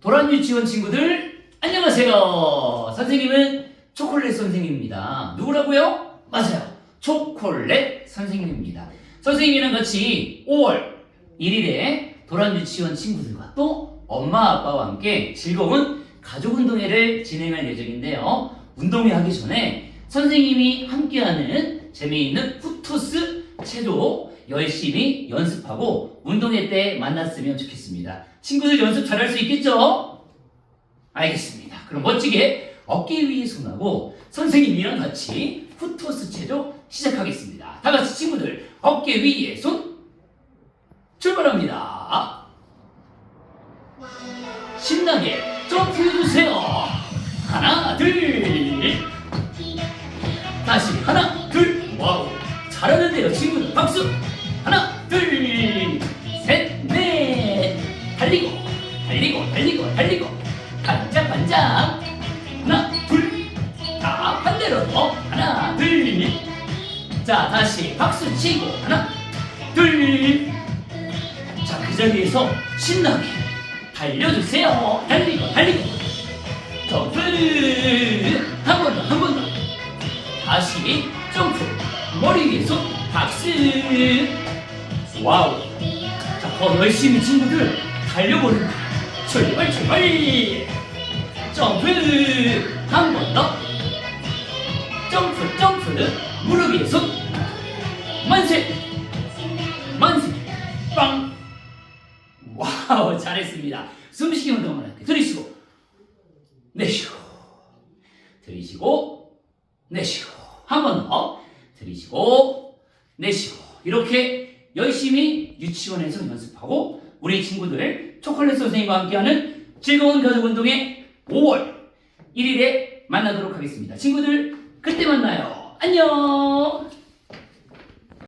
도란 유치원 친구들 안녕하세요. 선생님은 초콜릿 선생님입니다. 누구라고요? 맞아요. 초콜릿 선생님입니다. 선생님이랑 같이 5월 1일에 도란 유치원 친구들과 또 엄마 아빠와 함께 즐거운 가족 운동회를 진행할 예정인데요. 운동회 하기 전에 선생님이 함께하는 재미있는 후토스 체조 열심히 연습하고 운동회 때 만났으면 좋겠습니다. 친구들 연습 잘할 수 있겠죠? 알겠습니다. 그럼 멋지게 어깨 위에 손하고 선생님이랑 같이 후토스 체조 시작하겠습니다. 다 같이 친구들 어깨 위에 손 출발합니다. 신나게 점프해주세요. 하나, 둘. 다시 하나, 둘. 와우. 잘하는데요, 친구들. 박수. 하나, 둘, 셋, 넷. 달리고, 달리고, 달리고, 달리고. 반짝, 반짝. 하나, 둘. 자, 반대로 더. 하나, 둘. 자, 다시 박수 치고. 하나, 둘. 자, 그 자리에서 신나게 달려주세요. 달리고, 달리고. 점프. 한번 더, 한 번 더. 다시 점프. 머리 위에 손. 박수. 와우. 자, 더 열심히 친구들 달려보는. 출발, 출발. 점프. 한 번 더. 점프, 점프. 무릎 위에 손. 만세. 만세. 빵. 와우, 잘했습니다. 숨쉬기 운동을 할게요. 들이쉬고, 내쉬고, 들이쉬고, 내쉬고, 한 번 더, 들이쉬고, 내쉬고, 이렇게 열심히 유치원에서 연습하고, 우리 친구들 초콜릿 선생님과 함께하는 즐거운 가족 운동회 5월 1일에 만나도록 하겠습니다. 친구들, 그때 만나요. 안녕!